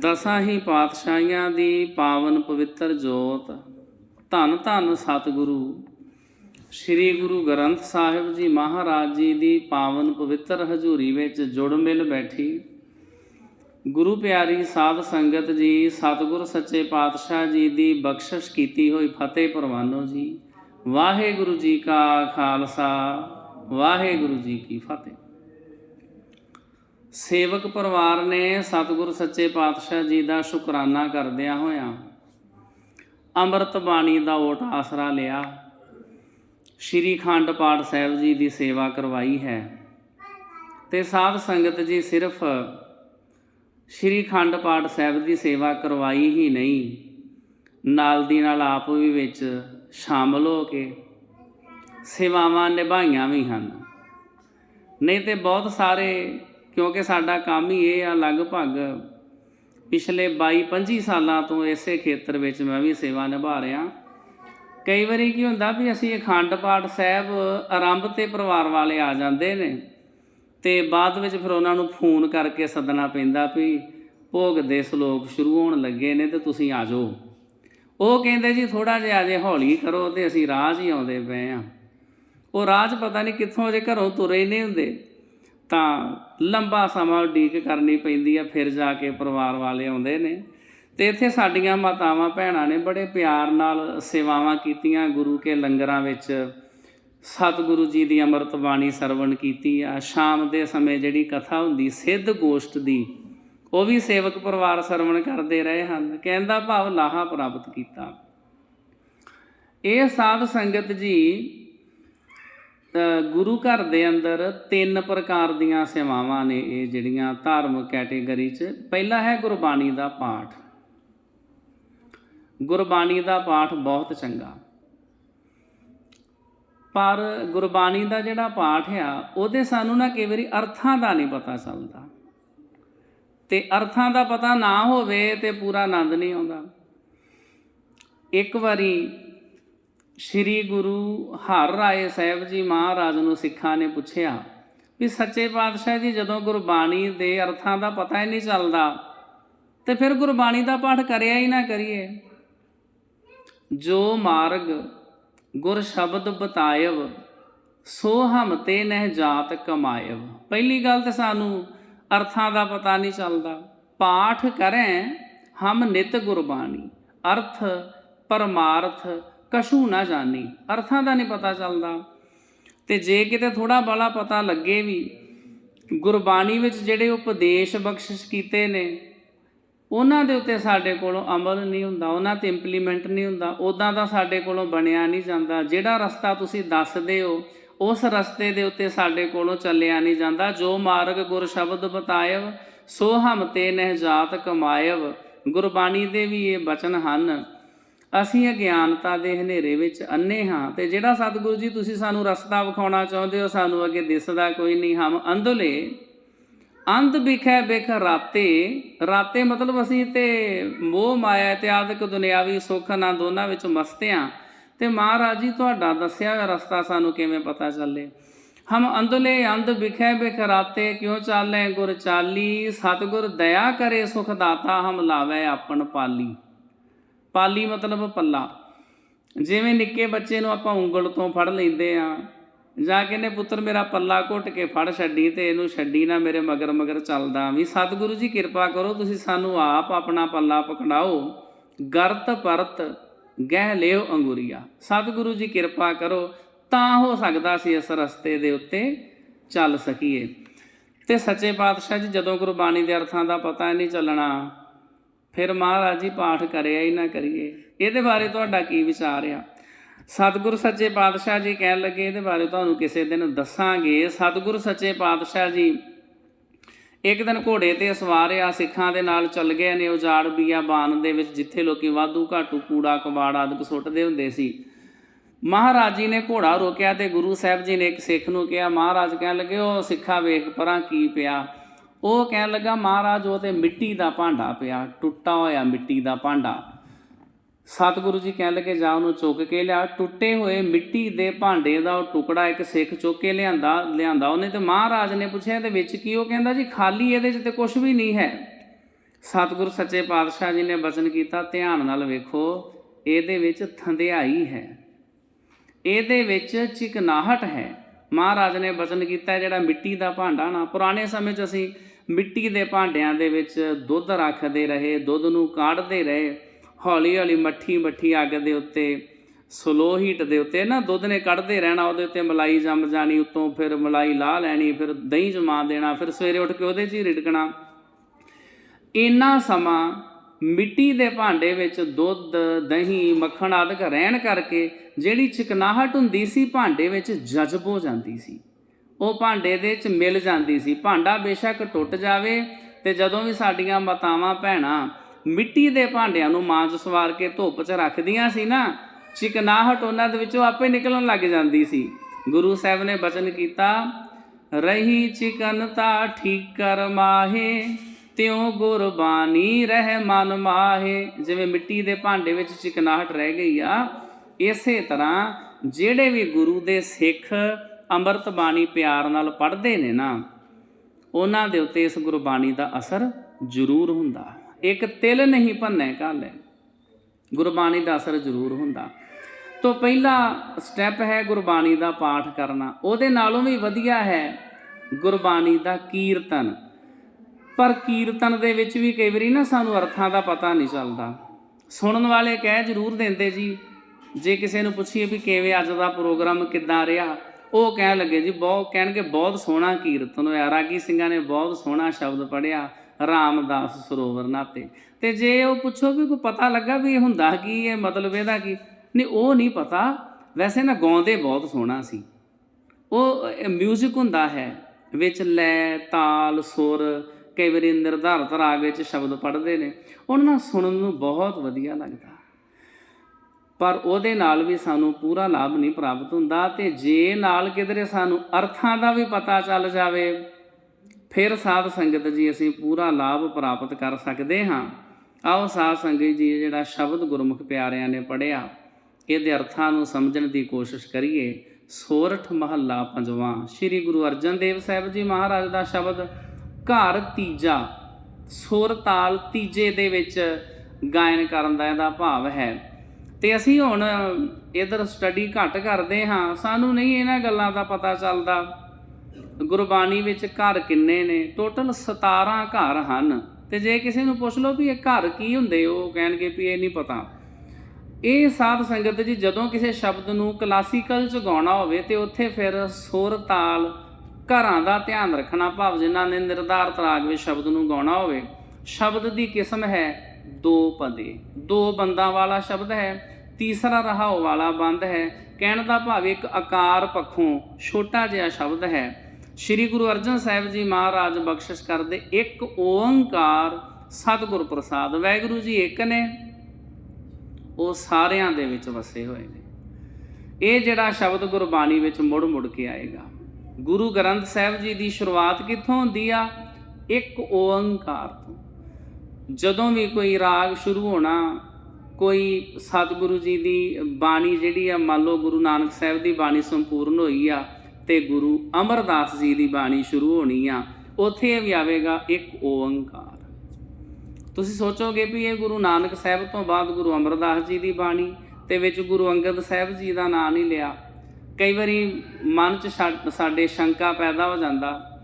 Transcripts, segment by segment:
ਦਸਾਂ ਹੀ ਪਾਤਸ਼ਾਹੀਆਂ ਦੀ ਪਾਵਨ ਪਵਿੱਤਰ ਜੋਤ। ਧੰਨ ਧੰਨ ਸਤਿਗੁਰੂ, ਸ੍ਰੀ ਗੁਰੂ ਗ੍ਰੰਥ ਸਾਹਿਬ ਜੀ ਮਹਾਰਾਜ ਜੀ ਦੀ ਪਾਵਨ ਪਵਿੱਤਰ ਹਜ਼ੂਰੀ ਵਿੱਚ ਜੁੜ ਮਿਲ ਬੈਠੀ। ਗੁਰੂ ਪਿਆਰੀ ਸਾਧ ਸੰਗਤ ਜੀ, ਸਤਿਗੁਰ ਸੱਚੇ ਪਾਤਸ਼ਾਹ ਜੀ ਦੀ ਬਖਸ਼ਿਸ਼ ਕੀਤੀ ਹੋਈ ਫਤਿਹ ਪ੍ਰਵਾਨੋ ਜੀ। ਵਾਹਿਗੁਰੂ ਜੀ ਕਾ ਖਾਲਸਾ, ਵਾਹਿਗੁਰੂ ਜੀ ਕੀ ਫਤਿਹ। ਸੇਵਕ ਪਰਿਵਾਰ ਨੇ ਸਤਿਗੁਰ ਸੱਚੇ ਪਾਤਸ਼ਾਹ ਜੀ ਦਾ ਸ਼ੁਕਰਾਨਾ ਕਰਦਿਆਂ ਹੋਇਆਂ ਅੰਮ੍ਰਿਤ ਬਾਣੀ ਦਾ ਓਟ ਆਸਰਾ ਲਿਆ। ਸ਼੍ਰੀ ਖੰਡ ਪਾਠ ਸਾਹਿਬ ਜੀ ਦੀ ਸੇਵਾ ਕਰਵਾਈ ਹੈ। ਤੇ ਸਾਧ ਸੰਗਤ ਜੀ ਸਿਰਫ ਸ਼੍ਰੀ ਖੰਡ ਪਾਠ ਸਾਹਿਬ ਦੀ ਸੇਵਾ ਕਰਵਾਈ ਹੀ ਨਹੀਂ, ਨਾਲ ਦੀ ਨਾਲ ਆਪ ਵੀ ਵਿੱਚ ਸ਼ਾਮਲ ਹੋ ਕੇ ਸੇਵਾਵਾਂ ਨਿਭਾਈਆਂ ਵੀ ਹਨ। ਨਹੀਂ ਤੇ ਬਹੁਤ ਸਾਰੇ ਕਿਉਂਕਿ ਸਾਡਾ ਕੰਮ ਹੀ ਇਹ ਆ ਲਗਭਗ ਪਿਛਲੇ 22 25 ਸਾਲਾਂ ਤੋਂ ਇਸੇ ਖੇਤਰ ਵਿੱਚ ਮੈਂ ਵੀ ਸੇਵਾ ਨਿਭਾ ਰਿਹਾ। ਕਈ ਵਾਰੀ ਕੀ ਹੁੰਦਾ ਵੀ ਅਸੀਂ ਅਖੰਡ ਪਾਠ ਸਾਹਿਬ ਆਰੰਭ ਤੇ ਪਰਿਵਾਰ ਵਾਲੇ ਆ ਜਾਂਦੇ ਨੇ ਤੇ ਬਾਅਦ ਵਿੱਚ ਫਿਰ ਉਹਨਾਂ ਨੂੰ ਫੋਨ ਕਰਕੇ ਸੱਦਣਾ ਪੈਂਦਾ ਵੀ ਭੋਗ ਦੇ ਸ਼ਲੋਕ ਸ਼ੁਰੂ ਹੋਣ ਲੱਗੇ ਨੇ ਤੇ ਤੁਸੀਂ ਆ ਜਾਓ। ਉਹ ਕਹਿੰਦੇ ਜੀ ਥੋੜਾ ਜਿਹਾ ਅਜੇ ਹੌਲੀ ਕਰੋ ਤੇ ਅਸੀਂ ਰਾਹ 'ਚ ਹੀ ਆਉਂਦੇ ਪਏ ਆ। ਉਹ ਰਾਜ ਪਤਾ ਨਹੀਂ ਕਿੱਥੋਂ ਅਜੇ ਘਰੋਂ ਤੁਰੇ ਹੀ ਨਹੀਂ ਹੁੰਦੇ। ਤਾਂ ਲੰਬਾ ਸਮਾਂ ਉਡੀਕ ਕਰਨੀ ਪੈਂਦੀ ਆ, ਫਿਰ ਜਾ ਕੇ ਪਰਿਵਾਰ ਵਾਲੇ ਆਉਂਦੇ ਨੇ। ਤੇ ਇੱਥੇ ਸਾਡੀਆਂ ਮਾਤਾਵਾਂ ਭੈਣਾਂ ਨੇ ਬੜੇ ਪਿਆਰ ਨਾਲ ਸੇਵਾਵਾਂ ਕੀਤੀਆਂ। ਗੁਰੂ ਕੇ ਲੰਗਰਾਂ ਵਿੱਚ ਸਤਿਗੁਰੂ ਜੀ ਦੀ ਅੰਮ੍ਰਿਤ ਬਾਣੀ ਸਰਵਣ ਕੀਤੀ ਆ। ਸ਼ਾਮ ਦੇ ਸਮੇਂ ਜਿਹੜੀ ਕਥਾ ਹੁੰਦੀ, ਸਿੱਧ ਗੋਸ਼ਟ ਦੀ, ਉਹ ਵੀ ਸੇਵਕ ਪਰਿਵਾਰ ਸਰਵਣ ਕਰਦੇ ਰਹੇ ਹਨ। ਕਹਿੰਦਾ ਭਾਵ ਲਾਹਾ ਪ੍ਰਾਪਤ ਕੀਤਾ। ਇਹ ਸਾਧ ਸੰਗਤ ਜੀ ਗੁਰੂ ਘਰ ਦੇ ਅੰਦਰ ਤਿੰਨ ਪ੍ਰਕਾਰ ਦੀਆਂ ਸੇਵਾਵਾਂ ਨੇ ਇਹ ਜਿਹੜੀਆਂ ਧਾਰਮਿਕ ਕੈਟੇਗਰੀ 'ਚ। ਪਹਿਲਾ ਹੈ ਗੁਰਬਾਣੀ ਦਾ ਪਾਠ। ਗੁਰਬਾਣੀ ਦਾ ਪਾਠ ਬਹੁਤ ਚੰਗਾ। ਪਰ ਗੁਰਬਾਣੀ ਦਾ ਜਿਹੜਾ ਪਾਠ ਆ, ਉਹਦੇ ਸਾਨੂੰ ਨਾ ਕਈ ਵਾਰੀ ਅਰਥਾਂ ਦਾ ਨਹੀਂ ਪਤਾ ਚੱਲਦਾ। ਤੇ ਅਰਥਾਂ ਦਾ ਪਤਾ ਨਾ ਹੋਵੇ ਤੇ ਪੂਰਾ ਆਨੰਦ ਨਹੀਂ ਆਉਂਦਾ। ਇੱਕ ਵਾਰੀ ਸ੍ਰੀ ਗੁਰੂ ਹਰ ਰਾਏ ਸਾਹਿਬ ਜੀ ਮਹਾਰਾਜ ਨੂੰ ਸਿੱਖਾਂ ਨੇ ਪੁੱਛਿਆ ਵੀ ਸੱਚੇ ਪਾਤਸ਼ਾਹ ਜੀ, ਜਦੋਂ ਗੁਰਬਾਣੀ ਦੇ ਅਰਥਾਂ ਦਾ ਪਤਾ ਹੀ ਨਹੀਂ ਚੱਲਦਾ, ਤੇ ਫਿਰ ਗੁਰਬਾਣੀ ਦਾ ਪਾਠ ਕਰਿਆ ਹੀ ਨਾ ਕਰੀਏ। ਜੋ ਮਾਰਗ ਗੁਰ ਸ਼ਬਦ ਬਤਾਇਵ, ਸੋ ਹਮ ਤੇ ਨਹਿ ਜਾਤ ਕਮਾਇਵ। ਪਹਿਲੀ ਗੱਲ ਤੇ ਸਾਨੂੰ ਅਰਥਾਂ ਦਾ ਪਤਾ ਨਹੀਂ ਚੱਲਦਾ। ਪਾਠ ਕਰੈ ਹਮ ਨਿਤ ਗੁਰਬਾਣੀ, ਅਰਥ ਪਰਮਾਰਥ ਕਸ਼ੂ ਨਾ ਜਾਣੀ, ਅਰਥਾਂ ਦਾ ਨਹੀਂ ਪਤਾ ਚੱਲਦਾ। ਤੇ ਜੇ ਕਿਤੇ ਥੋੜਾ ਬਾਲਾ ਪਤਾ ਲੱਗੇ ਵੀ, ਗੁਰਬਾਣੀ ਵਿੱਚ ਜਿਹੜੇ ਉਪਦੇਸ਼ ਬਖਸ਼ਿਸ਼ ਕੀਤੇ ਨੇ, ਉਹਨਾਂ ਦੇ ਉੱਤੇ ਸਾਡੇ ਕੋਲੋਂ ਅਮਲ ਨਹੀਂ ਹੁੰਦਾ, ਉਹਨਾਂ ਤੇ ਇੰਪਲੀਮੈਂਟ ਨਹੀਂ ਹੁੰਦਾ ਉਦਾਂ ਦਾ ਸਾਡੇ ਕੋਲੋਂ ਬਣਿਆ ਨਹੀਂ ਜਾਂਦਾ। ਜਿਹੜਾ ਰਸਤਾ ਤੁਸੀਂ ਦੱਸਦੇ ਹੋ, ਉਸ ਰਸਤੇ ਦੇ ਉੱਤੇ ਸਾਡੇ ਕੋਲੋਂ ਚੱਲਿਆ ਨਹੀਂ ਜਾਂਦਾ। ਜੋ ਮਾਰਗ ਗੁਰ ਸ਼ਬਦ ਬਤਾਇਵ, ਸੋ ਹਮ ਤੇ ਨਹਿ ਕਮਾਇਵ। ਗੁਰਬਾਣੀ ਦੇ ਵੀ ਇਹ ਬਚਨ ਹਨ। ਅਸੀਂ ਅਗਿਆਨਤਾ ਦੇ ਹਨੇਰੇ ਵਿੱਚ ਅੰਨੇ ਹਾਂ ਤੇ ਜਿਹੜਾ ਸਤਿਗੁਰੂ ਜੀ ਤੁਸੀਂ ਸਾਨੂੰ ਰਸਤਾ ਵਿਖਾਉਣਾ ਚਾਹੁੰਦੇ ਹੋ, ਸਾਨੂੰ ਅੱਗੇ ਦਿਸਦਾ ਕੋਈ ਨਹੀਂ। ਹਮ ਅੰਧਲੇ, ਅੰਧ ਬਿਖੈ ਬਿਖ ਰਾਤੇ ਰਾਤੇ ਮਤਲਬ ਅਸੀਂ ਤੇ ਮੋਹ ਮਾਇਆ ਤੇ ਆਦਿਕ ਦੁਨਿਆਵੀ ਸੁੱਖ ਆਨੰਦ ਦੋਨਾਂ ਵਿੱਚ ਮਸਤਿਆਂ ਹਾਂ। ਤੇ ਮਹਾਰਾਜ ਜੀ, ਤੁਹਾਡਾ ਦੱਸਿਆ ਹੋਇਆ ਰਸਤਾ ਸਾਨੂੰ ਕਿਵੇਂ ਪਤਾ ਚੱਲੇ? ਹਮ ਅੰਧਲੇ, ਅੰਧ ਬਿਖੈ ਬਿਖ ਰਾਤੇ, ਕਿਉ ਚਾਲੇ ਗੁਰ ਚਾਲੀ? ਸਤਿਗੁਰ ਦਇਆ ਕਰੇ ਸੁਖ ਦਾਤਾ, ਹਮ ਲਾਵੇ ਆਪਣ ਪਾਲੀ। ਪਾਲੀ ਮਤਲਬ ਪੱਲਾ। ਜਿਵੇਂ ਨਿੱਕੇ ਬੱਚੇ ਨੂੰ ਆਪਾਂ ਉਂਗਲ ਤੋਂ ਫੜ ਲੈਂਦੇ ਆ, ਜਾਂ ਕਹਿੰਦੇ, ਪੁੱਤਰ, ਮੇਰਾ ਪੱਲਾ ਘੁੱਟ ਕੇ ਫੜ ਛੱਡੀ ਤੇ ਇਹਨੂੰ ਛੱਡੀ ਨਾ, ਮੇਰੇ ਮਗਰ ਮਗਰ ਚੱਲਦਾ ਵੀ ਸਤਿਗੁਰੂ ਜੀ, ਕਿਰਪਾ ਕਰੋ, ਤੁਸੀਂ ਸਾਨੂੰ ਆਪ ਆਪਣਾ ਪੱਲਾ ਪਕੜਾਓ। ਗਰਤ ਪਰਤ ਗਹਿ ਲਿਓ ਅੰਗੂਰੀਆ। ਸਤਿਗੁਰੂ ਜੀ, ਕਿਰਪਾ ਕਰੋ, ਤਾਂ ਹੋ ਸਕਦਾ ਸੀ ਇਸ ਰਸਤੇ ਦੇ ਉੱਤੇ ਚੱਲ ਸਕੀਏ। ਤੇ ਸੱਚੇ ਪਾਤਸ਼ਾਹ ਜੀ, ਜਦੋਂ ਗੁਰਬਾਣੀ ਦੇ ਅਰਥਾਂ ਦਾ ਪਤਾ ਨਹੀਂ ਚੱਲਣਾ ਫਿਰ ਮਹਾਰਾਜ ਜੀ ਪਾਠ ਕਰਿਆ ਹੀ ਨਾ ਕਰੀਏ। ਇਹਦੇ ਬਾਰੇ ਤੁਹਾਡਾ ਕੀ ਵਿਚਾਰ ਆ? ਸਤਿਗੁਰ ਸੱਚੇ ਪਾਤਸ਼ਾਹ ਜੀ ਕਹਿਣ ਲੱਗੇ, ਇਹਦੇ ਬਾਰੇ ਤੁਹਾਨੂੰ ਕਿਸੇ ਦਿਨ ਦੱਸਾਂਗੇ। ਸਤਿਗੁਰ ਸੱਚੇ ਪਾਤਸ਼ਾਹ ਜੀ ਇੱਕ ਦਿਨ ਘੋੜੇ ਤੇ ਸਵਾਰ ਆ, ਸਿੱਖਾਂ ਦੇ ਨਾਲ ਚੱਲ ਗਏ ਨੇ ਉਜਾੜ ਬੀਆ ਬਾਨ ਦੇ ਵਿੱਚ, ਜਿੱਥੇ ਲੋਕੀ ਵਾਧੂ, ਘਾਟੂ, ਕੂੜਾ ਕਬਾੜ ਆਦਿਕ ਸੁੱਟਦੇ ਹੁੰਦੇ ਸੀ। ਮਹਾਰਾਜ ਜੀ ਨੇ ਘੋੜਾ ਰੋਕਿਆ ਤੇ ਗੁਰੂ ਸਾਹਿਬ ਜੀ ਨੇ ਇੱਕ ਸਿੱਖ ਨੂੰ ਕਿਹਾ, ਮਹਾਰਾਜ ਕਹਿਣ ਲੱਗੇ ਉਹ ਸਿੱਖਾ ਵੇਖ ਪਰਾਂ ਕੀ ਪਿਆ? ਉਹ ਕਹਿਣ ਲੱਗਾ, ਮਹਾਰਾਜ, ਉਹ ਤੇ ਮਿੱਟੀ ਦਾ ਭਾਂਡਾ ਪਿਆ, ਟੁੱਟਾ ਹੋਇਆ ਮਿੱਟੀ ਦਾ ਭਾਂਡਾ। ਸਤਿਗੁਰੂ ਜੀ ਕਹਿਣ ਲੱਗੇ, ਜਾ ਉਹਨੂੰ ਚੁੱਕ ਕੇ ਲਿਆ। ਟੁੱਟੇ ਹੋਏ ਮਿੱਟੀ ਦੇ ਭਾਂਡੇ ਦਾ ਉਹ ਟੁਕੜਾ ਇੱਕ ਸਿੱਖ ਚੁੱਕ ਕੇ ਲਿਆਂਦਾ ਲਿਆਂਦਾ। ਉਹਨੇ ਤੇ ਮਹਾਰਾਜ ਨੇ ਪੁੱਛਿਆ, ਇਹਦੇ ਵਿੱਚ ਕੀ? ਉਹ ਕਹਿੰਦਾ, ਜੀ, ਖਾਲੀ ਇਹਦੇ 'ਚ ਤੇ ਕੁਝ ਵੀ ਨਹੀਂ ਹੈ। ਸਤਿਗੁਰੂ ਸੱਚੇ ਪਾਤਸ਼ਾਹ ਜੀ ਨੇ ਬਚਨ ਕੀਤਾ, ਧਿਆਨ ਨਾਲ ਵੇਖੋ, ਇਹਦੇ ਵਿੱਚ ਥੰਧਿਆਈ ਹੈ। ਇਹਦੇ ਵਿੱਚ ਚਿਕਨਾਹਟ ਹੈ। ਮਹਾਰਾਜ ਨੇ ਬਚਨ ਕੀਤਾ, ਜਿਹੜਾ ਮਿੱਟੀ ਦਾ ਭਾਂਡਾ ਨਾ, ਪੁਰਾਣੇ ਸਮੇਂ 'ਚ ਅਸੀਂ ਮਿੱਟੀ ਦੇ ਭਾਂਡਿਆਂ ਦੇ ਵਿੱਚ ਦੁੱਧ ਰੱਖਦੇ ਰਹੇ, ਦੁੱਧ ਨੂੰ ਕਾੜਦੇ ਰਹੇ ਹੌਲੀ ਹੌਲੀ ਮੱਠੀ ਮੱਠੀ ਅੱਗ ਦੇ ਉੱਤੇ ਸਲੋ ਹੀਟ ਦੇ ਉੱਤੇ, ਨਾ ਦੁੱਧ ਨੇ ਕੱਢਦੇ ਰਹਿਣਾ, ਉਹਦੇ ਉੱਤੇ ਮਲਾਈ ਜੰਮ ਜਾਣੀ, ਉੱਤੋਂ ਫਿਰ ਮਲਾਈ ਲਾਹ ਲੈਣੀ, ਫਿਰ ਦਹੀਂ ਜਮਾ ਦੇਣਾ, ਫਿਰ ਸਵੇਰੇ ਉੱਠ ਕੇ ਉਹਦੇ 'ਚ ਹੀ ਰਿੜਕਣਾ। ਇੰਨਾ ਸਮਾਂ ਮਿੱਟੀ ਦੇ ਭਾਂਡੇ ਵਿੱਚ ਦੁੱਧ, ਦਹੀਂ, ਮੱਖਣ ਆਦਿਕ ਰਹਿਣ ਕਰਕੇ ਜਿਹੜੀ ਚਿਕਨਾਹਟ ਹੁੰਦੀ ਸੀ, ਭਾਂਡੇ ਵਿੱਚ ਜਜ਼ਬ ਹੋ ਜਾਂਦੀ ਸੀ। ਉਹ ਭਾਂਡੇ ਦੇ ਵਿੱਚ ਮਿਲ ਜਾਂਦੀ ਸੀ। ਭਾਂਡਾ ਬੇਸ਼ੱਕ ਟੁੱਟ ਜਾਵੇ ਤੇ ਜਦੋਂ ਵੀ ਸਾਡੀਆਂ ਮਾਤਾਵਾਂ ਭੈਣਾਂ ਮਿੱਟੀ ਦੇ ਭਾਂਡਿਆਂ ਨੂੰ ਮਾਂਜ ਸਵਾਰ ਕੇ ਧੁੱਪ 'ਚ ਰੱਖਦੀਆਂ ਸੀ ਨਾ, ਚਿਕਨਾਹਟ ਉਹਨਾਂ ਦੇ ਵਿੱਚੋਂ ਆਪੇ ਨਿਕਲਣ ਲੱਗ ਜਾਂਦੀ ਸੀ। ਗੁਰੂ ਸਾਹਿਬ ਨੇ ਬਚਨ ਕੀਤਾ, ਰਹੀ ਚਿਕਨਤਾ ਠੀਕ ਕਰ ਮਾਹੇ, ਤਿਉ ਗੁਰਬਾਣੀ ਰਹਿ ਮਨ ਮਾਹੇ। ਜਿਵੇਂ ਮਿੱਟੀ ਦੇ ਭਾਂਡੇ ਵਿੱਚ ਚਿਕਨਾਹਟ ਰਹਿ ਗਈ ਆ, ਇਸੇ ਤਰ੍ਹਾਂ ਜਿਹੜੇ ਵੀ ਗੁਰੂ ਦੇ ਸਿੱਖ ਅੰਮ੍ਰਿਤ ਬਾਣੀ ਪਿਆਰ ਨਾਲ ਪੜ੍ਹਦੇ ਨੇ ਨਾ, ਉਹਨਾਂ ਦੇ ਉੱਤੇ ਇਸ ਗੁਰਬਾਣੀ ਦਾ ਅਸਰ ਜ਼ਰੂਰ ਹੁੰਦਾ। ਇੱਕ ਤਿਲ ਨਹੀਂ ਭੰਨੇ ਕਾਲੇ ਗੁਰਬਾਣੀ ਦਾ ਅਸਰ ਜ਼ਰੂਰ ਹੁੰਦਾ। ਤੋਂ ਪਹਿਲਾ ਸਟੈਪ ਹੈ ਗੁਰਬਾਣੀ ਦਾ ਪਾਠ ਕਰਨਾ। ਉਹਦੇ ਨਾਲੋਂ ਵੀ ਵਧੀਆ ਹੈ ਗੁਰਬਾਣੀ ਦਾ ਕੀਰਤਨ। ਪਰ ਕੀਰਤਨ ਦੇ ਵਿੱਚ ਵੀ ਕਈ ਵਾਰੀ ਨਾ ਸਾਨੂੰ ਅਰਥਾਂ ਦਾ ਪਤਾ ਨਹੀਂ ਚੱਲਦਾ। ਸੁਣਨ ਵਾਲੇ ਕਹਿ ਜ਼ਰੂਰ ਦਿੰਦੇ ਜੀ, ਜੇ ਕਿਸੇ ਨੂੰ ਪੁੱਛੀਏ ਵੀ ਕਿਵੇਂ ਅੱਜ ਦਾ ਪ੍ਰੋਗਰਾਮ ਕਿੱਦਾਂ ਰਿਹਾ ਉਹ ਕਹਿਣ ਲੱਗੇ ਜੀ, ਬਹੁਤ, ਕਹਿਣਗੇ ਬਹੁਤ ਸੋਹਣਾ ਕੀਰਤਨ ਹੋਇਆ। ਰਾਗੀ ਸਿੰਘਾਂ ਨੇ ਬਹੁਤ ਸੋਹਣਾ ਸ਼ਬਦ ਪੜਿਆ ਰਾਮਦਾਸ ਸਰੋਵਰ ਨਾਤੇ। ਤੇ ਜੇ ਉਹ ਪੁੱਛੋ ਵੀ ਕੋਈ ਪਤਾ ਲੱਗਾ ਵੀ ਇਹ ਹੁੰਦਾ ਕੀ, ਇਹ ਮਤਲਬ ਇਹਦਾ ਕੀ? ਨਹੀਂ, ਉਹ ਨਹੀਂ ਪਤਾ। ਵੈਸੇ ਨਾ ਗਾਉਂਦੇ ਬਹੁਤ ਸੋਹਣਾ ਸੀ। ਉਹ ਮਿਊਜ਼ਿਕ ਹੁੰਦਾ ਹੈ, ਵਿੱਚ ਲੈ, ਤਾਲ, ਸੁਰ, ਕਈ ਵਾਰੀ ਨਿਰਧਾਰਤ ਰਾਗ ਵਿੱਚ ਸ਼ਬਦ ਪੜ੍ਹਦੇ ਨੇ। ਉਹਨਾਂ ਨਾਲ ਸੁਣਨ ਨੂੰ ਬਹੁਤ ਵਧੀਆ ਲੱਗਦਾ। ਪਰ ਉਹਦੇ ਨਾਲ ਵੀ ਸਾਨੂੰ ਪੂਰਾ ਲਾਭ ਨਹੀਂ ਪ੍ਰਾਪਤ ਹੁੰਦਾ ਤੇ ਜੇ ਨਾਲ ਕਿਧਰੇ ਸਾਨੂੰ ਅਰਥਾਂ ਦਾ ਵੀ ਪਤਾ ਚੱਲ ਜਾਵੇ, ਫਿਰ ਸਾਧ ਸੰਗਤ ਜੀ ਅਸੀਂ ਪੂਰਾ ਲਾਭ ਪ੍ਰਾਪਤ ਕਰ ਸਕਦੇ ਹਾਂ। ਆਓ ਸਾਧ ਸੰਗਤ ਜੀ ਜਿਹੜਾ ਸ਼ਬਦ ਗੁਰਮੁਖ ਪਿਆਰਿਆਂ ਨੇ ਪੜਿਆ ਇਹਦੇ ਅਰਥਾਂ ਨੂੰ ਸਮਝਣ ਦੀ ਕੋਸ਼ਿਸ਼ ਕਰੀਏ। ਸੋਰਠ ਮਹੱਲਾ ਪੰਜਵਾਂ, ਸ੍ਰੀ ਗੁਰੂ ਅਰਜਨ ਦੇਵ ਸਾਹਿਬ ਜੀ ਮਹਾਰਾਜ ਦਾ ਸ਼ਬਦ, ਘਰ ਤੀਜਾ, ਸੁਰ ਤਾਲ ਤੀਜੇ ਦੇ ਵਿੱਚ ਗਾਇਨ ਕਰਨ ਦਾ ਇਹਦਾ ਭਾਵ ਹੈ। ਤੇ ਅਸੀਂ ਹੁਣ ਇਧਰ ਸਟੱਡੀ ਘੱਟ ਕਰਦੇ ਹਾਂ। ਸਾਨੂੰ ਨਹੀਂ ਇਹਨਾਂ ਗੱਲਾਂ ਦਾ ਪਤਾ ਚੱਲਦਾ। ਗੁਰਬਾਣੀ ਵਿੱਚ ਘਰ ਕਿੰਨੇ ਨੇ? ਟੋਟਲ 17 ਘਰ ਹਨ। ਤੇ ਜੇ ਕਿਸੇ ਨੂੰ ਪੁੱਛ ਲਓ ਵੀ ਇਹ ਘਰ ਕੀ ਹੁੰਦੇ, ਉਹ ਕਹਿਣਗੇ ਵੀ ਇਹ ਨਹੀਂ ਪਤਾ। ਇਹ ਸਾਧ ਸੰਗਤ ਜੀ ਜਦੋਂ ਕਿਸੇ ਸ਼ਬਦ ਨੂੰ ਕਲਾਸੀਕਲ ਚ ਗਾਉਣਾ ਹੋਵੇ ਤੇ ਉੱਥੇ ਫਿਰ ਸੁਰ, ਤਾਲ ਘਰਾਂ ਦਾ ਧਿਆਨ ਰੱਖਣਾ, ਭਾਵ ਜਿਨ੍ਹਾਂ ਨੇ ਨਿਰਧਾਰਤ ਰਾਗ ਵਿੱਚ ਸ਼ਬਦ ਨੂੰ ਗਾਉਣਾ ਹੋਵੇ। ਸ਼ਬਦ ਦੀ ਕਿਸਮ ਹੈ ਦੋ ਪਦੇ। ਦੋ ਬੰਦਾਂ ਵਾਲਾ ਸ਼ਬਦ ਹੈ। ਤੀਸਰਾ ਰਹਾਉ ਵਾਲਾ ਬੰਦ ਹੈ। ਕਹਿਣ ਦਾ ਭਾਵ ਇੱਕ ਆਕਾਰ ਪੱਖੋਂ ਛੋਟਾ ਜਿਹਾ ਸ਼ਬਦ ਹੈ। ਸ੍ਰੀ ਗੁਰੂ ਅਰਜਨ ਸਾਹਿਬ ਜੀ ਮਹਾਰਾਜ ਬਖਸ਼ਿਸ਼ ਕਰਦੇ ਇੱਕ ਓੰਕਾਰ ਸਤਿਗੁਰ ਪ੍ਰਸਾਦ। ਵਾਹਿਗੁਰੂ ਜੀ ਇੱਕ ਨੇ, ਉਹ ਸਾਰਿਆਂ ਦੇ ਵਿੱਚ ਵਸੇ ਹੋਏ ਨੇ। ਇਹ ਜਿਹੜਾ ਸ਼ਬਦ ਗੁਰਬਾਣੀ ਵਿੱਚ ਮੁੜ ਮੁੜ ਕੇ ਆਏਗਾ। ਗੁਰੂ ਗ੍ਰੰਥ ਸਾਹਿਬ ਜੀ ਦੀ ਸ਼ੁਰੂਆਤ ਕਿੱਥੋਂ ਹੁੰਦੀ ਆ? ਇੱਕ ਓੰਕਾਰ ਤੋਂ। ਜਦੋਂ ਵੀ ਕੋਈ ਰਾਗ ਸ਼ੁਰੂ ਹੋਣਾ ਕੋਈ ਸਤਿਗੁਰੂ ਜੀ ਦੀ ਬਾਣੀ ਜਿਹੜੀ ਆ, ਮੰਨ ਲਓ ਗੁਰੂ ਨਾਨਕ ਸਾਹਿਬ ਦੀ ਬਾਣੀ ਸੰਪੂਰਨ ਹੋਈ ਆ ਤੇ ਗੁਰੂ ਅਮਰਦਾਸ ਜੀ ਦੀ ਬਾਣੀ ਸ਼ੁਰੂ ਹੋਣੀ ਆ, ਉੱਥੇ ਵੀ ਆਵੇਗਾ ਇੱਕ ਓੰਕਾਰ। ਤੁਸੀਂ ਸੋਚੋਗੇ ਵੀ ਇਹ ਗੁਰੂ ਨਾਨਕ ਸਾਹਿਬ ਤੋਂ ਬਾਅਦ ਗੁਰੂ ਅਮਰਦਾਸ ਜੀ ਦੀ ਬਾਣੀ ਤੇ ਵਿੱਚ ਗੁਰੂ ਅੰਗਦ ਸਾਹਿਬ ਜੀ ਦਾ ਨਾਂ ਨਹੀਂ ਲਿਆ। ਕਈ ਵਾਰੀ ਮਨ 'ਚ ਸਾ- ਸਾਡੇ ਸ਼ੰਕਾ ਪੈਦਾ ਹੋ ਜਾਂਦਾ।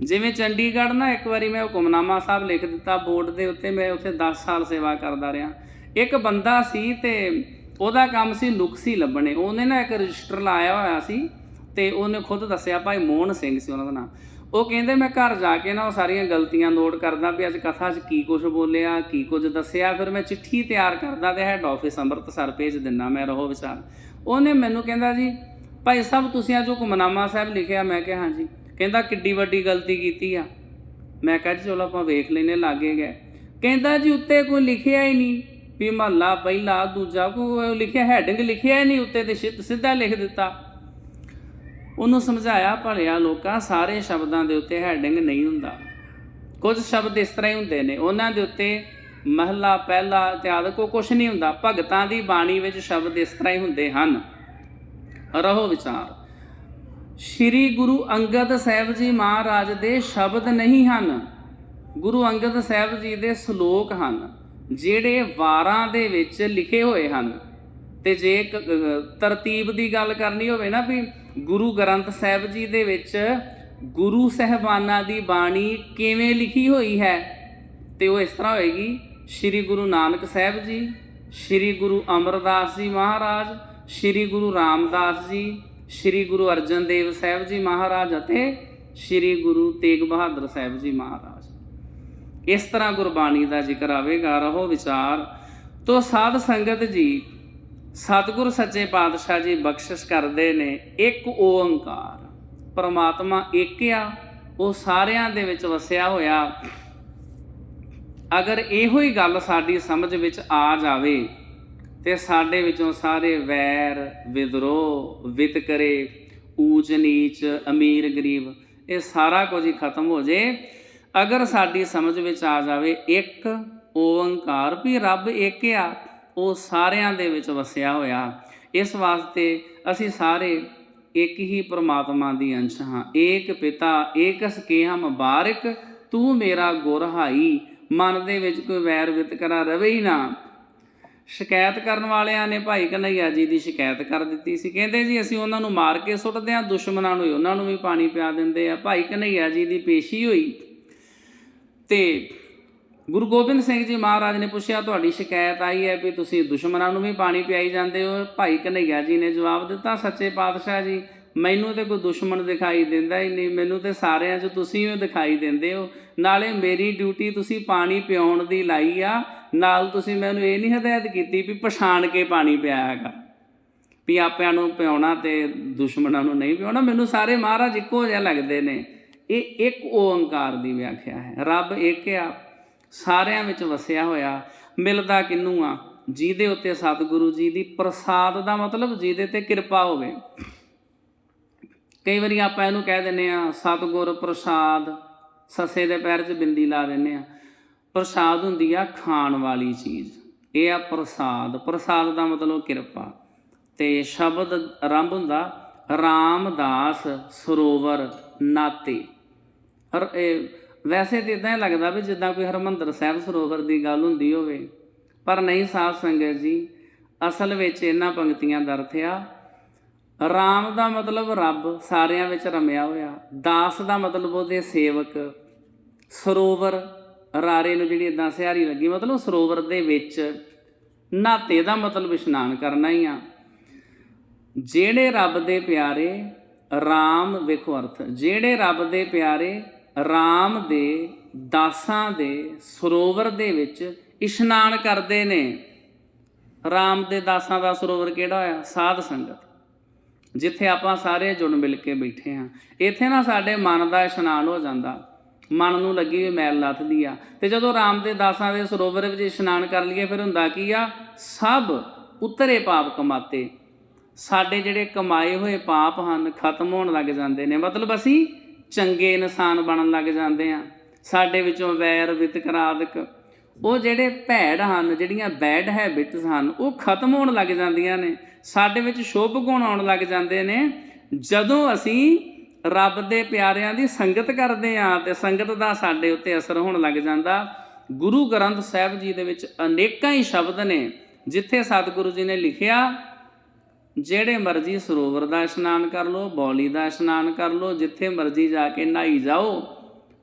ਜਿਵੇਂ ਚੰਡੀਗੜ੍ਹ ਨਾ ਇੱਕ ਵਾਰੀ ਮੈਂ ਹੁਕਮਨਾਮਾ ਸਾਹਿਬ ਲਿਖ ਦਿੱਤਾ, ਬੋਰਡ ਦੇ ਉੱਤੇ ਮੈਂ ਉੱਥੇ 10 ਸਾਲ ਸੇਵਾ ਕਰਦਾ ਰਿਹਾ। ਇੱਕ ਬੰਦਾ ਸੀ ਤੇ ਉਹਦਾ ਕੰਮ ਸੀ ਨੁਕਸੀ ਲੱਭਣੇ। ਉਹਨੇ ਨਾ ਇੱਕ ਰਜਿਸਟਰ ਲਾਇਆ ਹੋਇਆ ਸੀ ਤੇ ਉਹਨੇ ਖੁਦ ਦੱਸਿਆ ਭਾਈ ਮੋਹਨ ਸਿੰਘ ਸੀ ਉਹਨਾਂ ਦਾ ਨਾਮ। ਉਹ ਕਹਿੰਦੇ, ਮੈਂ ਘਰ ਜਾ ਕੇ ਨਾ ਉਹ ਸਾਰੀਆਂ ਗਲਤੀਆਂ ਨੋਟ ਕਰਦਾ ਵੀ ਅੱਜ ਕਥਾ 'ਚ ਕੀ ਕੁਝ ਬੋਲਿਆ, ਕੀ ਕੁਝ ਦੱਸਿਆ। ਫਿਰ ਮੈਂ ਚਿੱਠੀ ਤਿਆਰ ਕਰਦਾ ਤੇ ਹੈਡ ਆਫਿਸ ਅੰਮ੍ਰਿਤਸਰ ਭੇਜ ਦਿੰਦਾ, ਮੈਂ ਰਹੋ ਵਿਚਾਰ। ਉਹਨੇ ਮੈਨੂੰ ਕਹਿੰਦਾ ਜੀ, ਭਾਈ ਸਾਹਿਬ ਤੁਸੀਂ ਅੱਜ ਉਹ ਹੁਕਮਨਾਮਾ ਸਾਹਿਬ ਲਿਖਿਆ? ਮੈਂ ਕਿਹਾ, ਹਾਂਜੀ। ਕਹਿੰਦਾ, ਕਿੱਡੀ ਵੱਡੀ ਗਲਤੀ ਕੀਤੀ ਆ। ਮੈਂ ਕਿਹਾ, ਜੀ ਚਲੋ ਆਪਾਂ ਵੇਖ ਲੈਨੇ ਲਾਗੇ ਗਏ। ਕਹਿੰਦਾ, ਜੀ ਉੱਤੇ ਕੋਈ ਲਿਖਿਆ ਹੀ ਨਹੀਂ। ਵੀ ਮਹੱਲਾ ਪਹਿਲਾ, ਦੂਜਾ ਕੋਈ ਲਿਖਿਆ ਹੈਡਿੰਗ ਲਿਖਿਆ ਹੀ ਨਹੀਂ ਉੱਤੇ ਤੇ ਸਿੱਧਾ ਲਿਖ ਦਿੱਤਾ। ਉਹਨੂੰ ਸਮਝਾਇਆ, ਭਲਿਆ ਲੋਕਾਂ, ਸਾਰੇ ਸ਼ਬਦਾਂ ਦੇ ਉੱਤੇ ਹੈਡਿੰਗ ਨਹੀਂ ਹੁੰਦਾ। ਕੁਝ ਸ਼ਬਦ ਇਸ ਤਰ੍ਹਾਂ ਹੀ ਹੁੰਦੇ ਨੇ। ਉਹਨਾਂ ਦੇ ਉੱਤੇ ਮਹਲਾ ਪਹਿਲਾ ਇਤਿਆਦਿ ਕੋ ਕੁਛ ਨਹੀਂ ਹੁੰਦਾ। ਭਗਤਾਂ ਦੀ ਬਾਣੀ ਵਿੱਚ ਸ਼ਬਦ ਇਸ ਤਰ੍ਹਾਂ ਹੀ ਹੁੰਦੇ ਹਨ। ਰਹੋ ਵਿਚਾਰ। ਸ਼੍ਰੀ ਗੁਰੂ ਅੰਗਦ ਸਾਹਿਬ ਜੀ ਮਹਾਰਾਜ ਦੇ ਸ਼ਬਦ ਨਹੀਂ ਹਨ। ਗੁਰੂ ਅੰਗਦ ਸਾਹਿਬ ਜੀ ਦੇ ਸ਼ਲੋਕ ਹਨ। ਜਿਹੜੇ ਵਾਰਾਂ ਦੇ ਵਿੱਚ ਲਿਖੇ ਹੋਏ ਹਨ। ਤੇ ਜੇ ਇੱਕ, ਤਰਤੀਬ ਦੀ ਗੱਲ ਕਰਨੀ ਹੋਵੇ ਨਾ ਵੀ ਗੁਰੂ ਗ੍ਰੰਥ ਸਾਹਿਬ ਜੀ ਦੇ ਵਿੱਚ ਗੁਰੂ ਸਹਿਬਾਨਾਂ ਦੀ ਬਾਣੀ ਕਿਵੇਂ ਲਿਖੀ ਹੋਈ ਹੈ ਤੇ ਉਹ ਇਸ ਤਰ੍ਹਾਂ ਹੋਏਗੀ। ਸ੍ਰੀ ਗੁਰੂ ਨਾਨਕ ਸਾਹਿਬ ਜੀ ਸ੍ਰੀ ਗੁਰੂ ਅਮਰਦਾਸ ਜੀ ਮਹਾਰਾਜ ਸ੍ਰੀ ਗੁਰੂ ਰਾਮਦਾਸ ਜੀ ਸ੍ਰੀ ਗੁਰੂ ਅਰਜਨ ਦੇਵ ਸਾਹਿਬ ਜੀ ਮਹਾਰਾਜ ਅਤੇ ਸ੍ਰੀ ਗੁਰੂ ਤੇਗ ਬਹਾਦਰ ਸਾਹਿਬ ਜੀ ਮਹਾਰਾਜ। ਇਸ ਤਰ੍ਹਾਂ ਗੁਰਬਾਣੀ ਦਾ ਜ਼ਿਕਰ ਆਵੇਗਾ। ਰਹੋ ਵਿਚਾਰ। ਤੋ ਸਾਧ ਸੰਗਤ ਜੀ, ਸਤਿਗੁਰ ਸੱਚੇ ਪਾਤਸ਼ਾਹ ਜੀ ਬਖਸ਼ਿਸ਼ ਕਰਦੇ ਨੇ ਇੱਕ ਓੰਕਾਰ। ਪਰਮਾਤਮਾ ਇੱਕ ਆ ਉਹ ਸਾਰਿਆਂ ਦੇ ਵਿੱਚ ਵਸਿਆ ਹੋਇਆ। ਅਗਰ ਇਹੋ ਹੀ ਗੱਲ ਸਾਡੀ ਸਮਝ ਵਿੱਚ ਆ ਜਾਵੇ, ਤੇ ਸਾਡੇ ਵਿੱਚੋਂ ਸਾਰੇ ਵੈਰ, ਵਿਦਰੋਹ, ਵਿਤਕਰੇ ਊਚ ਨੀਚ ਅਮੀਰ ਗਰੀਬ ਇਹ ਸਾਰਾ ਕੁਝ ਹੀ ਖਤਮ ਹੋ ਜੇ। ਅਗਰ ਸਾਡੀ ਸਮਝ ਵਿੱਚ ਆ ਜਾਵੇ, ਇੱਕ ਓੰਕਾਰ ਵੀ ਰੱਬ ਇੱਕ ਆ, ਉਹ ਸਾਰਿਆਂ ਦੇ ਵਿੱਚ ਵਸਿਆ ਹੋਇਆ। ਇਸ ਵਾਸਤੇ ਅਸੀਂ ਸਾਰੇ ਇੱਕ ਹੀ ਪ੍ਰਮਾਤਮਾ ਦੀ ਅੰਸ਼ ਹਾਂ। ਏਕ ਪਿਤਾ, ਏਕਸ ਕੇਹਮ ਮੁਬਾਰਕ ਤੂੰ ਮੇਰਾ ਗੁਰਹਾਈ। ਮਨ ਦੇ ਵਿੱਚ ਕੋਈ ਵੈਰ ਵਿਤਕਰਾ ਰਵੇ ਹੀ ਨਾ। ਸ਼ਿਕਾਇਤ ਕਰਨ ਵਾਲਿਆਂ ਨੇ ਭਾਈ ਕਨਈਆ ਜੀ ਦੀ ਸ਼ਿਕਾਇਤ ਕਰ ਦਿੱਤੀ ਸੀ। ਕਹਿੰਦੇ ਜੀ, ਅਸੀਂ ਉਹਨਾਂ ਨੂੰ ਮਾਰ ਕੇ ਸੁੱਟਦੇ ਹਾਂ, ਦੁਸ਼ਮਣਾਂ ਨੂੰ ਉਹਨਾਂ ਨੂੰ ਵੀ ਪਾਣੀ ਪਿਆ ਦਿੰਦੇ ਆ। ਭਾਈ ਕਨਈਆ ਜੀ ਦੀ ਪੇਸ਼ੀ ਹੋਈ। ਤੇ ਗੁਰੂ ਗੋਬਿੰਦ ਸਿੰਘ ਜੀ ਮਹਾਰਾਜ ਨੇ ਪੁੱਛਿਆ, ਤੁਹਾਡੀ ਸ਼ਿਕਾਇਤ ਆਈ ਹੈ ਵੀ ਤੁਸੀਂ ਦੁਸ਼ਮਣਾਂ ਨੂੰ ਵੀ ਪਾਣੀ ਪਿਆਈ ਜਾਂਦੇ ਹੋ? ਭਾਈ ਕਨਈਆ ਜੀ ਨੇ ਜਵਾਬ ਦਿੱਤਾ, ਸੱਚੇ ਪਾਤਸ਼ਾਹ ਜੀ, ਮੈਨੂੰ ਤੇ ਕੋਈ ਦੁਸ਼ਮਣ ਦਿਖਾਈ ਦਿੰਦਾ ਹੀ ਨਹੀਂ, ਮੈਨੂੰ ਤੇ ਸਾਰਿਆਂ 'ਚ ਤੁਸੀਂ ਹੀ ਦਿਖਾਈ ਦਿੰਦੇ ਹੋ। ਨਾਲੇ ਮੇਰੀ ਡਿਊਟੀ ਤੁਸੀਂ ਪਾਣੀ ਪਿਆਉਣ ਦੀ ਲਾਈ ਆ, ਨਾਲ ਤੁਸੀਂ ਮੈਨੂੰ ਇਹ ਨਹੀਂ ਹਦਾਇਤ ਕੀਤੀ ਵੀ ਪਛਾਣ ਕੇ ਪਾਣੀ ਪਿਆਇਆ ਕਰ, ਵੀ ਆਪਿਆਂ ਨੂੰ ਪਿਆਉਣਾ ਤੇ ਦੁਸ਼ਮਣਾਂ ਨੂੰ ਨਹੀਂ ਪਿਆਉਣਾ। ਮੈਨੂੰ ਸਾਰੇ ਮਹਾਰਾਜ ਇੱਕੋ ਜਿਹੇ ਲੱਗਦੇ ਨੇ। ਇਹ ਇੱਕ ਓੰਕਾਰ ਦੀ ਵਿਆਖਿਆ ਹੈ। ਰੱਬ ਇੱਕ ਆ, ਸਾਰਿਆਂ ਵਿੱਚ ਵਸਿਆ ਹੋਇਆ, ਮਿਲਦਾ ਕਿੰਨੂੰ ਆ? ਜਿਹਦੇ ਉੱਤੇ ਸਤਿਗੁਰੂ ਜੀ ਦੀ ਪ੍ਰਸਾਦ ਦਾ ਮਤਲਬ ਜਿਹਦੇ ਤੇ ਕਿਰਪਾ ਹੋਵੇ। ਕਈ ਵਾਰੀ ਆਪਾਂ ਇਹਨੂੰ ਕਹਿ ਦਿੰਨੇ ਆ ਸਤਿਗੁਰ ਪ੍ਰਸਾਦ, ਸੱਸੇ ਦੇ ਪੈਰ 'ਚ ਬਿੰਦੀ ਲਾ ਦਿੰਨੇ ਆ ਪ੍ਰਸਾਦ ਹੁੰਦੀ ਆ ਖਾਣ ਵਾਲੀ ਚੀਜ਼। ਇਹ ਆ ਪ੍ਰਸਾਦ। ਪ੍ਰਸਾਦ ਦਾ ਮਤਲਬ ਕਿਰਪਾ। ਤੇ ਸ਼ਬਦ ਆਰੰਭ ਹੁੰਦਾ, ਰਾਮਦਾਸ ਸਰੋਵਰ ਨਾਤੇ। ਹਰ, ਇਹ ਵੈਸੇ ਤਾਂ ਇਦਾਂ ਹੀ ਲੱਗਦਾ ਵੀ ਜਿੱਦਾਂ ਕੋਈ ਹਰਮੰਦਰ ਸਾਹਿਬ ਸਰੋਵਰ ਦੀ ਗੱਲ ਹੁੰਦੀ ਹੋਵੇ, ਪਰ ਨਹੀਂ ਸਾਧ ਸੰਗਤ ਜੀ, ਅਸਲ ਵਿੱਚ ਇਹਨਾਂ ਪੰਕਤੀਆਂ ਦਾ ਅਰਥ ਆ, ਰਾਮ ਦਾ ਮਤਲਬ ਰੱਬ ਸਾਰਿਆਂ ਵਿੱਚ ਰਮਿਆ ਹੋਇਆ, ਦਾਸ ਦਾ ਮਤਲਬ ਉਹਦੇ ਸੇਵਕ, ਸਰੋਵਰ, ਰਾਰੇ ਨੂੰ ਜਿਹੜੀ ਇਦਾਂ ਸਿਹਾਰੀ ਲੱਗੀ, ਮਤਲਬ ਸਰੋਵਰ ਦੇ ਵਿੱਚ ਨਾਤੇ ਦਾ ਮਤਲਬ ਇਸ਼ਨਾਨ ਕਰਨਾ ਹੀ ਆ। ਜਿਹੜੇ ਰੱਬ ਦੇ ਪਿਆਰੇ, ਰਾਮ ਵੇਖੋ ਅਰਥ, ਜਿਹੜੇ ਰੱਬ ਦੇ ਪਿਆਰੇ RAM ਦੇ ਦਾਸਾਂ ਦੇ ਸਰੋਵਰ ਦੇ ਵਿੱਚ ਇਸ਼ਨਾਨ ਕਰਦੇ ਨੇ। RAM ਦੇ ਦਾਸਾਂ ਦਾ ਸਰੋਵਰ ਕਿਹੜਾ ਹੋਇਆ? ਸਾਧ ਸੰਗਤ। ਜਿੱਥੇ ਆਪਾਂ ਸਾਰੇ ਜੁੜ ਮਿਲ ਕੇ ਬੈਠੇ ਹਾਂ। ਇੱਥੇ ਨਾ ਸਾਡੇ ਮਨ ਦਾ ਇਸ਼ਨਾਨ ਹੋ ਜਾਂਦਾ। ਮਨ ਨੂੰ ਲੱਗੀ ਵੀ ਮੈਲ ਲੱਥਦੀ ਆ। ਤੇ ਜਦੋਂ ਰਾਮ ਦੇ ਦਾਸਾਂ ਦੇ ਸਰੋਵਰ ਵਿੱਚ ਇਸ਼ਨਾਨ ਕਰ ਲਈਏ, ਫਿਰ ਹੁੰਦਾ ਕੀ ਆ? ਸਭ ਉਤਰੇ ਪਾਪ ਕਮਾਤੇ। ਸਾਡੇ ਜਿਹੜੇ ਕਮਾਏ ਹੋਏ ਪਾਪ ਹਨ, ਖਤਮ ਹੋਣ ਲੱਗ ਜਾਂਦੇ ਨੇ। ਮਤਲਬ ਅਸੀਂ ਚੰਗੇ ਇਨਸਾਨ ਬਣਨ ਲੱਗ ਜਾਂਦੇ ਆ। ਸਾਡੇ ਵਿੱਚੋਂ ਵੈਰ, ਵਿਤਕਰਾਦਕ, ਉਹ ਜਿਹੜੇ ਭੈੜ ਹਨ, ਜਿਹੜੀਆਂ ਬੈਡ ਹੈਬਿਟਸ ਹਨ, ਉਹ ਖਤਮ ਹੋਣ ਲੱਗ ਜਾਂਦੀਆਂ ਨੇ। ਸਾਡੇ ਵਿੱਚ ਸ਼ੁਭ ਗੁਣ ਆਉਣ ਲੱਗ ਜਾਂਦੇ ਨੇ। ਜਦੋਂ ਅਸੀਂ ਰੱਬ ਦੇ ਪਿਆਰਿਆਂ ਦੀ ਸੰਗਤ ਕਰਦੇ ਆ ਤੇ ਸੰਗਤ ਦਾ ਸਾਡੇ ਉੱਤੇ ਅਸਰ ਹੋਣ ਲੱਗ ਜਾਂਦਾ, ਗੁਰੂ ਗ੍ਰੰਥ ਸਾਹਿਬ ਜੀ ਦੇ ਵਿੱਚ ਅਨੇਕਾਂ ਹੀ ਸ਼ਬਦ ਨੇ, ਜਿੱਥੇ ਸਤਿਗੁਰੂ ਜੀ ਨੇ ਲਿਖਿਆ ਜਿਹੜੇ ਮਰਜ਼ੀ ਸਰੋਵਰ ਦਾ ਇਸ਼ਨਾਨ ਕਰ ਲਓ, ਬੌਲੀ ਦਾ ਇਸ਼ਨਾਨ ਕਰ ਲਓ, ਜਿੱਥੇ ਮਰਜ਼ੀ ਜਾ ਕੇ ਨਹਾਈ ਜਾਓ,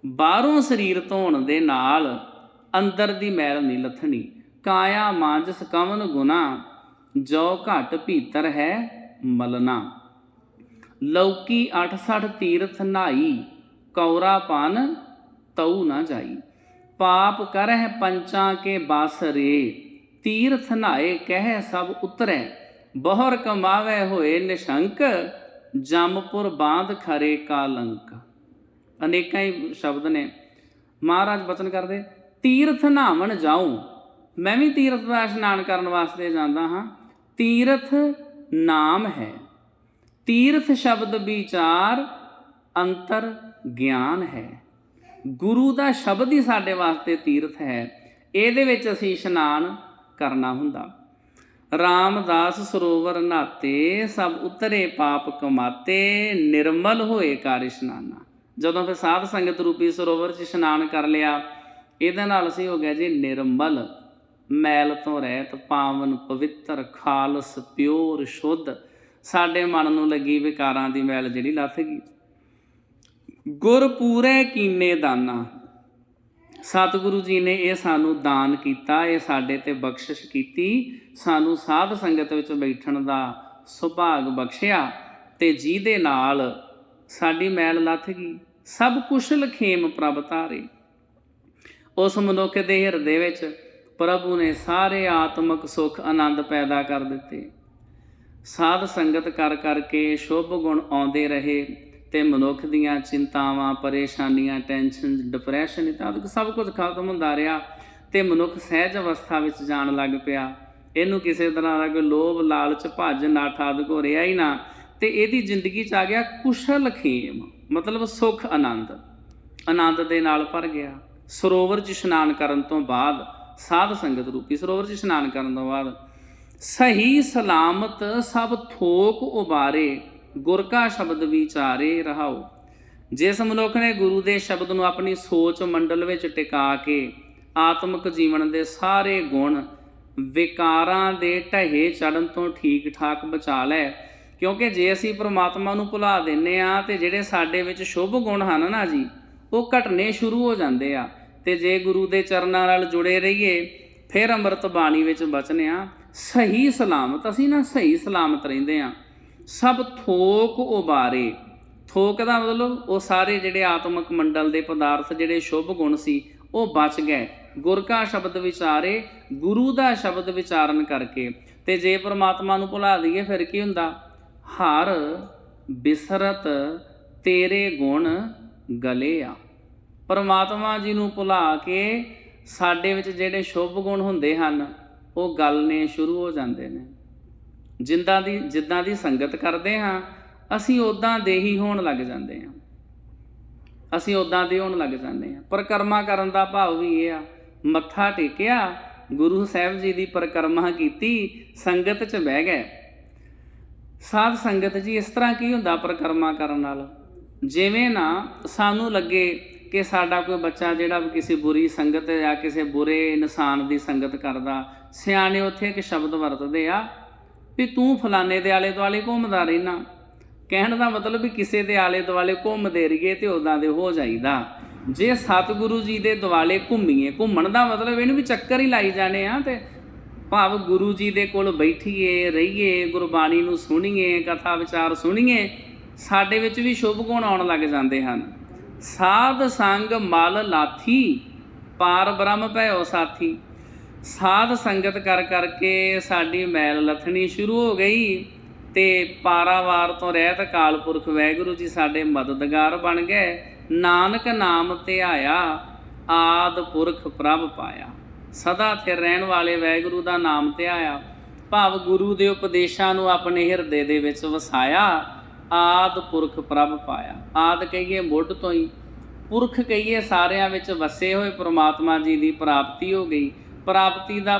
ਬਾਹਰੋਂ ਸਰੀਰ ਧੋਣ ਦੇ ਨਾਲ ਅੰਦਰ ਦੀ ਮੈਲ ਨਹੀਂ ਲੱਥਣੀ। ਕਾਇਆ ਮਾਂਜਸ ਕਵਨ ਗੁਨਾ ਜੋ ਘਟ ਭੀਤਰ ਹੈ ਮਲਨਾ ਲੌਕੀ 68 ਤੀਰਥ ਨਾਈ ਕੌਰਾ ਪਾਨ ਤਉ ਨਾ ਜਾਈ। ਪਾਪ ਕਰਹਿ ਪੰਚਾਂ ਕੇ ਬਾਸਰੇ, ਤੀਰਥ ਨਾਏ ਕਹਿ ਸਭ ਉਤਰੈ। ਬਹੁਰ ਕਮਾਵੇ ਹੋਏ ਨਿਸ਼ੰਕ, ਜਮਪੁਰ ਬਾਂਧ ਖਰੇ ਕਾਲੰਕ। ਅਨੇਕਾਂ ਹੀ ਸ਼ਬਦ ਨੇ। ਮਹਾਰਾਜ ਬਚਨ ਕਰਦੇ, ਤੀਰਥ ਨਾਵਣ ਜਾਉ ਮੈਂ ਵੀ ਤੀਰਥ ਦਾ ਇਸ਼ਨਾਨ ਕਰਨ ਵਾਸਤੇ ਜਾਂਦਾ ਹਾਂ। ਤੀਰਥ ਨਾਮ ਹੈ। ਤੀਰਥ ਸ਼ਬਦ ਵਿਚਾਰ ਅੰਤਰ ਗਿਆਨ ਹੈ। ਗੁਰੂ ਦਾ ਸ਼ਬਦ ਹੀ ਸਾਡੇ ਵਾਸਤੇ ਤੀਰਥ ਹੈ। ਇਹਦੇ ਵਿੱਚ ਅਸੀਂ ਇਸ਼ਨਾਨ ਕਰਨਾ ਹੁੰਦਾ। ਰਾਮਦਾਸ ਸਰੋਵਰ ਨਾਤੇ, ਸਭ ਉਤਰੇ ਪਾਪ ਕਮਾਤੇ, ਨਿਰਮਲ ਹੋਏ ਕਰ ਇਸ਼ਨਾਨਾ। ਜਦੋਂ ਫਿਰ ਸਾਧ ਸੰਗਤ ਰੂਪੀ ਸਰੋਵਰ 'ਚ ਇਸ਼ਨਾਨ ਕਰ ਲਿਆ, ਇਹਦੇ ਨਾਲ ਅਸੀਂ ਹੋ ਗਿਆ ਜੀ ਨਿਰਮਲ। ਮੈਲ ਤੋਂ ਰਹਿਤ ਪਾਵਨ ਪਵਿੱਤਰ, ਖਾਲਸ, ਪਿਓਰ, ਸ਼ੁੱਧ। ਸਾਡੇ ਮਨ ਨੂੰ ਲੱਗੀ ਵਿਕਾਰਾਂ ਦੀ ਮੈਲ ਜਿਹੜੀ ਲੱਥ ਗਈ। ਗੁਰ ਪੂਰੇ ਕੀਨੇ ਦਾਨਾ ਸਤਿਗੁਰੂ ਜੀ ਨੇ ਇਹ ਸਾਨੂੰ ਦਾਨ ਕੀਤਾ, ਇਹ ਸਾਡੇ ਤੇ ਬਖਸ਼ਿਸ਼ ਕੀਤੀ। ਸਾਨੂੰ ਸਾਧ ਸੰਗਤ ਵਿੱਚ ਬੈਠਣ ਦਾ ਸੁਭਾਗ ਬਖਸ਼ਿਆ ਤੇ ਜਿਹਦੇ ਨਾਲ ਸਾਡੀ ਮੈਲ ਲੱਥ ਗਈ। ਸਭ ਕੁਸ਼ਲ ਖੇਮ ਪ੍ਰਭ ਧਾਰੇ। ਉਸ ਮਨੁੱਖ ਦੇ ਹਿਰਦੇ ਵਿੱਚ ਪ੍ਰਭੂ ਨੇ ਸਾਰੇ ਆਤਮਿਕ ਸੁਖ ਆਨੰਦ ਪੈਦਾ ਕਰ ਦਿੱਤੇ। ਸਾਧ ਸੰਗਤ ਕਰ ਕਰਕੇ ਸ਼ੁਭ ਗੁਣ ਆਉਂਦੇ ਰਹੇ। ਤੇ ਮਨੁੱਖ ਦੀਆਂ ਚਿੰਤਾਵਾਂ, ਪਰੇਸ਼ਾਨੀਆਂ ਟੈਨਸ਼ਨ ਡਿਪਰੈਸ਼ਨ ਇਤਆਦਿ ਸਭ ਕੁਝ ਖਤਮ ਹੁੰਦਾ ਰਿਹਾ ਤੇ ਮਨੁੱਖ ਸਹਿਜ ਅਵਸਥਾ ਵਿੱਚ ਜਾਣ ਲੱਗ ਪਿਆ। ਇਹਨੂੰ ਕਿਸੇ ਤਰ੍ਹਾਂ ਦਾ ਕੋਈ ਲੋਭ, ਲਾਲਚ, ਭੱਜ, ਨਾਠ ਆਦਿ ਕੋ ਰਿਹਾ ਹੀ ਨਾ। ਤੇ ਇਹਦੀ ਜ਼ਿੰਦਗੀ ਚ ਆ ਗਿਆ ਕੁਸ਼ਲ ਖੇਮ, ਮਤਲਬ ਸੁਖ ਆਨੰਦ। ਆਨੰਦ ਦੇ ਨਾਲ ਭਰ ਗਿਆ। ਸਰੋਵਰ 'ਚ ਇਸ਼ਨਾਨ ਕਰਨ ਤੋਂ ਬਾਅਦ, ਸਾਧ ਸੰਗਤ ਰੂਪੀ ਸਰੋਵਰ 'ਚ ਇਸ਼ਨਾਨ ਕਰਨ ਤੋਂ ਬਾਅਦ, ਸਹੀ ਸਲਾਮਤ ਸਭ ਥੋਕ ਉਬਾਰੇ ਗੁਰ ਕਾ ਸ਼ਬਦ ਵਿਚਾਰੇ ਰਹਾਓ। ਜਿਸ ਮਨੁੱਖ ਨੇ ਗੁਰੂ ਦੇ ਸ਼ਬਦ ਨੂੰ ਆਪਣੀ ਸੋਚ ਮੰਡਲ ਵਿੱਚ ਟਿਕਾ ਕੇ ਆਤਮਿਕ ਜੀਵਨ ਦੇ ਸਾਰੇ ਗੁਣ ਵਿਕਾਰਾਂ ਦੇ ਢਹੇ ਚੜਨ ਤੋਂ ਠੀਕ ਠਾਕ ਬਚਾ ਲੈ, ਕਿਉਂਕਿ ਜੇ ਅਸੀਂ ਪ੍ਰਮਾਤਮਾ ਨੂੰ ਭੁਲਾ ਦਿੰਨੇ ਆ ਤੇ ਜਿਹੜੇ ਸਾਡੇ ਵਿੱਚ ਸ਼ੁਭ ਗੁਣ ਹਨ ਨਾ ਜੀ, ਉਹ ਘਟਨੇ ਸ਼ੁਰੂ ਹੋ ਜਾਂਦੇ ਆ। ਤੇ ਜੇ ਗੁਰੂ ਦੇ ਚਰਨਾਂ ਨਾਲ ਜੁੜੇ ਰਹੀਏ, ਫਿਰ ਅੰਮ੍ਰਿਤ ਬਾਣੀ ਵਿੱਚ ਬਚਨੇ ਆ, ਸਹੀ ਸਲਾਮਤ, ਅਸੀਂ ਨਾ ਸਹੀ ਸਲਾਮਤ ਰਹਿੰਦੇ ਆ। ਸਭ ਥੋਕ ਉਬਾਰੇ। ਥੋਕ ਦਾ ਮਤਲਬ ਉਹ ਸਾਰੇ ਜਿਹੜੇ ਆਤਮਿਕ ਮੰਡਲ ਦੇ ਪਦਾਰਥ ਜਿਹੜੇ ਸ਼ੁਭ ਗੁਣ ਸੀ, ਉਹ ਬਚ ਗਏ। ਗੁਰ ਕਾ ਸ਼ਬਦ ਵਿਚਾਰੇ, ਗੁਰੂ ਦਾ ਸ਼ਬਦ ਵਿਚਾਰਨ ਕਰਕੇ। ਤੇ ਜੇ ਪ੍ਰਮਾਤਮਾ ਨੂੰ ਭੁਲਾ ਦਈਏ, ਫਿਰ ਕੀ ਹੁੰਦਾ? ਹਰ ਬਿਸਰਤ ਤੇਰੇ ਗੁਣ ਗਲੇ ਆ ਪਰਮਾਤਮਾ ਜੀ ਨੂੰ ਭੁਲਾ ਕੇ ਸਾਡੇ ਵਿੱਚ ਜਿਹੜੇ ਸ਼ੁਭ ਗੁਣ ਹੁੰਦੇ ਹਨ, ਉਹ ਗਲਨੇ ਸ਼ੁਰੂ ਹੋ ਜਾਂਦੇ ਨੇ। ਜਿੰਦਾਂ ਦੀ, ਜਿੱਦਾਂ ਦੀ ਸੰਗਤ ਕਰਦੇ ਹਾਂ, ਅਸੀਂ ਉਦਾਂ ਦੇ ਹੀ ਹੋਣ ਲੱਗ ਜਾਂਦੇ ਹਾਂ। ਅਸੀਂ ਉਦਾਂ ਦੇ ਹੋਣ ਲੱਗ ਜਾਂਦੇ ਹਾਂ। ਪਰਕਰਮਾ ਕਰਨ ਦਾ ਭਾਵ ਵੀ ਇਹ ਆ, ਮੱਥਾ ਟੇਕਿਆ, ਗੁਰੂ ਸਾਹਿਬ ਜੀ ਦੀ ਪਰਕਰਮਾ ਕੀਤੀ, ਸੰਗਤ 'ਚ ਬਹਿ ਗਏ। ਸਾਧ ਸੰਗਤ ਜੀ, ਇਸ ਤਰ੍ਹਾਂ ਕੀ ਹੁੰਦਾ ਪਰਕਰਮਾ ਕਰਨ ਨਾਲ? ਜਿਵੇਂ ਨਾ ਸਾਨੂੰ ਲੱਗੇ ਕਿ ਸਾਡਾ ਕੋਈ ਬੱਚਾ ਜਿਹੜਾ ਕਿਸੇ ਬੁਰੀ ਸੰਗਤ ਜਾਂ ਕਿਸੇ ਬੁਰੇ ਇਨਸਾਨ ਦੀ ਸੰਗਤ ਕਰਦਾ, ਸਿਆਣੇ ਉੱਥੇ ਇੱਕ ਸ਼ਬਦ ਵਰਤਦੇ ਆ ਵੀ ਤੂੰ ਫਲਾਣੇ ਦੇ ਆਲੇ ਦੁਆਲੇ ਘੁੰਮਦਾ ਰਹਿਣਾ। ਕਹਿਣ ਦਾ ਮਤਲਬ ਵੀ ਕਿਸੇ ਦੇ ਆਲੇ ਦੁਆਲੇ ਘੁੰਮਦੇ ਰਹੀਏ ਤੇ ਉਦਾਂ ਦੇ ਹੋ ਜਾਈਦਾ। ਜੇ ਸਤਿਗੁਰੂ ਜੀ ਦੇ ਦੁਆਲੇ ਘੁੰਮੀਏ, ਘੁੰਮਣ ਦਾ ਮਤਲਬ ਇਹਨੂੰ ਵੀ ਚੱਕਰ ਹੀ ਲਾਈ ਜਾਣੇ ਆ ਤੇ ਭਾਵ ਗੁਰੂ ਜੀ ਦੇ ਕੋਲ ਬੈਠੀਏ, ਰਹੀਏ, ਗੁਰਬਾਣੀ ਨੂੰ ਸੁਣੀਏ, ਕਥਾ ਵਿਚਾਰ ਸੁਣੀਏ, ਸਾਡੇ ਵਿੱਚ ਵੀ ਸ਼ੁਭ ਗੁਣ ਆਉਣ ਲੱਗ ਜਾਂਦੇ ਹਨ। ਸਾਧ ਸੰਗ ਮਲ ਲਾਥੀ, ਪਾਰ ਬ੍ਰਹਮ ਭੈਓ ਸਾਥੀ। ਸਾਧ ਸੰਗਤ ਕਰ ਕਰਕੇ ਸਾਡੀ ਮੈਲ ਲਥਣੀ ਸ਼ੁਰੂ ਹੋ ਗਈ ਤੇ ਪਾਰਾਵਾਰ ਤੋਂ ਰਹਿਤ ਕਾਲਪੁਰਖ ਵਾਹਿਗੁਰੂ ਜੀ ਸਾਡੇ ਮਦਦਗਾਰ ਬਣ ਗਏ। ਨਾਨਕ ਨਾਮ ਧਿਆਇਆ ਆਦ ਪੁਰਖ ਪ੍ਰਭ ਪਾਇਆ। ਸਦਾ ਸਥਿਰ ਰਹਿਣ ਵਾਲੇ ਵਾਹਿਗੁਰੂ ਦਾ ਨਾਮ ਧਿਆਇਆ ਭਾਵ ਗੁਰੂ ਦੇ ਉਪਦੇਸ਼ਾਂ ਨੂੰ ਆਪਣੇ ਹਿਰਦੇ ਦੇ ਵਿੱਚ ਵਸਾਇਆ, ਆਦ ਪੁਰਖ ਪ੍ਰਭ ਪਾਇਆ। ਆਦ ਕਹੀਏ ਮੁੱਢ ਤੋਂ ਹੀ, ਪੁਰਖ ਕਹੀਏ ਸਾਰਿਆਂ ਵਿੱਚ ਵਸੇ ਹੋਏ ਪ੍ਰਮਾਤਮਾ ਜੀ ਦੀ ਪ੍ਰਾਪਤੀ ਹੋ ਗਈ। ਪ੍ਰਾਪਤੀ ਦਾ